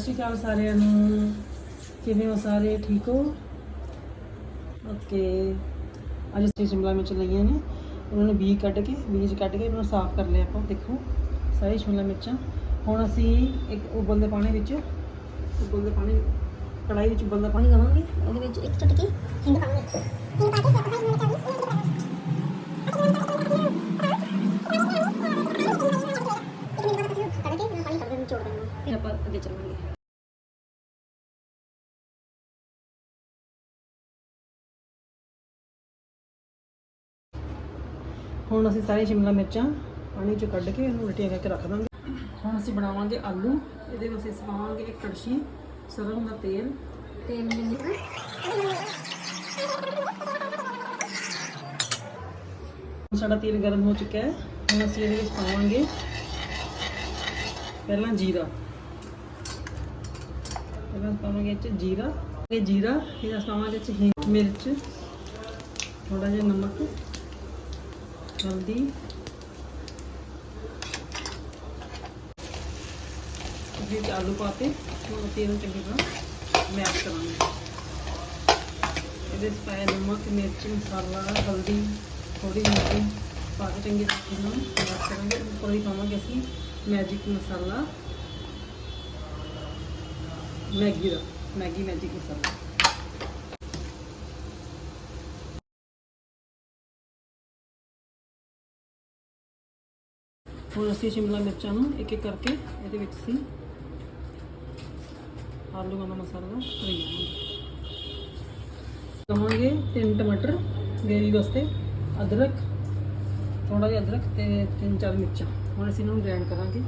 ਸਤਿ ਸ਼੍ਰੀ ਅਕਾਲ ਸਾਰਿਆਂ ਨੂੰ। ਕਿਵੇਂ ਹੋ ਸਾਰੇ? ਠੀਕ ਹੋ? ਓਕੇ ਅੱਜ ਅਸੀਂ ਸ਼ਿਮਲਾ ਮਿਰਚ ਲਈਆਂ ਨੇ। ਉਹਨਾਂ ਨੂੰ ਬੀਜ ਕੱਢ ਕੇ, ਬੀਜ ਕੱਢ ਕੇ ਉਹਨਾਂ ਨੂੰ ਸਾਫ਼ ਕਰ ਲਿਆ ਆਪਾਂ, ਦੇਖੋ। ਸਾਰੀ ਸ਼ਿਮਲਾ ਮਿਰਚਾਂ। ਹੁਣ ਅਸੀਂ ਇੱਕ ਉਬਲਦੇ ਪਾਣੀ ਵਿੱਚ, ਉਬਲਦੇ ਪਾਣੀ ਕੜਾਈ ਵਿੱਚ ਉਬਲਦਾ ਪਾਣੀ ਲਾਵਾਂਗੇ। ਉਹਦੇ ਵਿੱਚ ਆਪਾਂ ਅੱਗੇ ਚੱਲਾਂਗੇ ਹੁਣ ਅਸੀਂ ਸਾਰੀ ਸ਼ਿਮਲਾ ਮਿਰਚਾਂ ਪਾਣੀ ਚੋਂ ਕੱਢ ਕੇ ਇਹਨੂੰ ਉਲਟੀਆਂ ਕਰਕੇ ਰੱਖ ਦਾਂਗੇ। ਹੁਣ ਅਸੀਂ ਬਣਾਵਾਂਗੇ ਆਲੂ ਇਹਦੇ ਵਿੱਚ ਅਸੀਂ ਪਾਵਾਂਗੇ ਇੱਕ ਕੜਛੀ ਸਰੋਂ ਦਾ ਤੇਲ। ਤੇਲ ਮਿਲੀ ਸਾਡਾ ਤੇਲ ਗਰਮ ਹੋ ਚੁੱਕਾ ਹੈ। ਹੁਣ ਅਸੀਂ ਇਹਦੇ ਵਿੱਚ ਪਾਵਾਂਗੇ ਪਹਿਲਾਂ ਜੀਰਾ। ਪਹਿਲਾਂ ਪਾਵਾਂਗੇ ਇਹ 'ਚ ਜੀਰਾ ਇਹ ਜੀਰਾ, ਫਿਰ ਅਸੀਂ ਪਾਵਾਂਗੇ ਇਹ 'ਚ ਹਿੰਗ, ਮਿਰਚ ਥੋੜਾ ਜਿਹਾ ਨਮਕ, ਹਲਦੀ। ਵਿੱਚ ਆਲੂ ਪਾਤੇ ਹੁਣ ਅਸੀਂ ਇਹਨੂੰ ਚੰਗੀ ਤਰ੍ਹਾਂ ਮੈਸ਼ ਕਰਾਂਗੇ। ਇਹਦੇ 'ਚ ਪਾਇਆ ਨਮਕ, ਮਿਰਚ, ਮਸਾਲਾ, ਹਲਦੀ ਥੋੜੀ ਮਿਰਚ ਪਾ ਕੇ ਚੰਗੀ ਤਰ੍ਹਾਂ ਇਹਨੂੰ ਮੈਸ਼ ਕਰਾਂਗੇ ਉੱਪਰ ਹੀ ਪਾਵਾਂਗੇ ਅਸੀਂ ਮੈਜਿਕ ਮਸਾਲਾ ਮੈਗੀ ਦਾ ਮੈਗੀ ਮੈਜਿਕ ਮਸਾਲਾ ਹੁਣ ਅਸੀਂ ਸ਼ਿਮਲਾ ਮਿਰਚਾਂ ਨੂੰ ਇੱਕ ਇੱਕ ਕਰਕੇ ਇਹਦੇ ਵਿੱਚ ਅਸੀਂ ਆਲੂਆਂ ਦਾ ਮਸਾਲਾ ਭਰੀ ਕਵਾਂਗੇ ਤਿੰਨ ਟਮਾਟਰ, ਗ੍ਰੇਵੀ ਵਾਸਤੇ ਅਦਰਕ ਥੋੜਾ ਜਿਹਾ ਅਦਰਕ ਤੇ ਤਿੰਨ ਚਾਰ ਮਿਰਚਾਂ। ਹੁਣ ਅਸੀਂ ਇਹਨਾਂ ਨੂੰ ਗ੍ਰਾਈਂਡ ਕਰਾਂਗੇ।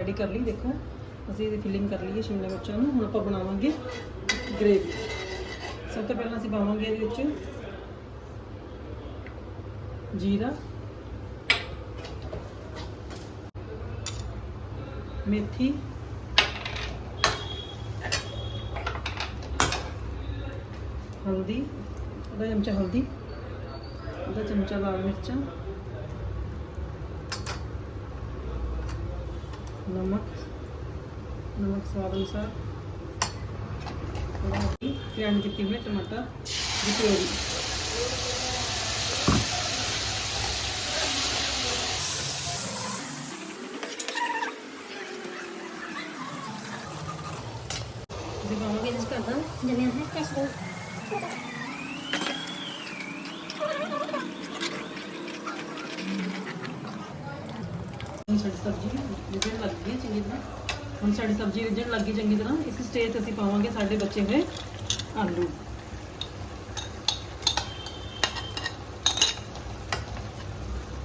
ਰੈਡੀ ਕਰ ਲਈ, ਦੇਖੋ। ਅਸੀਂ ਇਹਦੀ ਫਿਲਿੰਗ ਕਰ ਲਈਏ ਸ਼ਿਮਲਾ ਮਿਰਚਾਂ ਨੂੰ, ਹੁਣ ਆਪਾਂ ਬਣਾਵਾਂਗੇ ਗ੍ਰੇਵੀ ਸਭ ਤੋਂ ਪਹਿਲਾਂ ਅਸੀਂ ਪਾਵਾਂਗੇ ਇਹਦੇ ਵਿੱਚ ਜੀਰਾ, ਮੇਥੀ, ਹਲਦੀ, ਅੱਧਾ ਚਮਚਾ ਹਲਦੀ, ਅੱਧਾ ਚਮਚਾ ਲਾਲ ਮਿਰਚਾਂ, ਨਮਕ ਨਮਕ ਸਵਾਦ ਅਨੁਸਾਰ ਗ੍ਰਾਈਂਡ ਕੀਤੀ ਹੋਈ ਟਮਾਟਰ ਦੀ ਪਿਓਰੀ ਅਸੀਂ ਪਾਵਾਂਗੇ ਇਸ ਕਰਦਾ ਜਮਿਆ ਹੈ ਫਰੈਸ਼ ਸਾਡੀ ਸਬਜ਼ੀ ਰਿੱਝਣ ਲੱਗ ਗਈ ਚੰਗੀ ਤਰ੍ਹਾਂ ਹੁਣ ਸਾਡੀ ਸਬਜ਼ੀ ਰਿੱਝਣ ਲੱਗ ਗਈ ਚੰਗੀ ਤਰ੍ਹਾਂ। ਇਸ ਸਟੇਜ ਤੇ ਅਸੀਂ ਪਾਵਾਂਗੇ ਸਾਡੇ ਬੱਚੇ ਹੋਏ ਆਲੂ।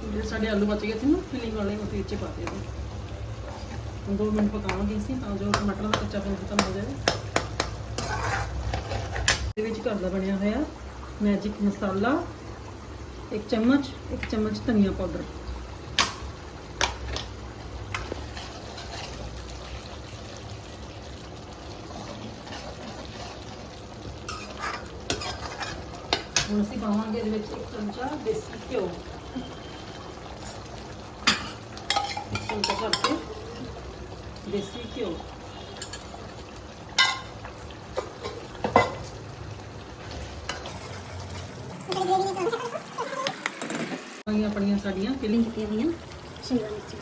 ਜਿਹੜੇ ਸਾਡੇ ਆਲੂ ਬਚ ਗਏ ਸੀ ਨਾ ਫਿਲਿੰਗ ਵਾਲੇ, ਉਹ ਵਿੱਚ ਪਾ ਦੇ ਹੁਣ 2 ਮਿੰਟ ਪਕਾਵਾਂਗੇ ਅਸੀਂ, ਤਾਂ ਜੋ ਟਮਾਟਰ ਦਾ ਕੱਚਾਪਨ ਖਤਮ ਹੋ ਜਾਵੇ। ਇਹਦੇ ਵਿੱਚ ਘਰ ਦਾ ਬਣਿਆ ਹੋਇਆ ਮੈਜਿਕ ਮਸਾਲਾ, ਇੱਕ ਚਮਚ ਇੱਕ ਚਮਚ ਧਨੀਆ ਪਾਊਡਰ ਹੁਣ ਅਸੀਂ ਪਾਵਾਂਗੇ ਇਹਦੇ ਵਿੱਚ ਇੱਕ ਚਮਚਾ ਦੇਸੀ ਘਿਓ। ਇੱਕ ਚਮਚਾ ਕਰਕੇ ਦੇਸੀ ਘਿਓ। ਆਪਣੀਆਂ ਸਾਡੀਆਂ ਫਿਲਿੰਗ ਕੀਤੀਆਂ ਹੋਈਆਂ। ਸ਼ਿਮਲਾ ਮਿਰਚ।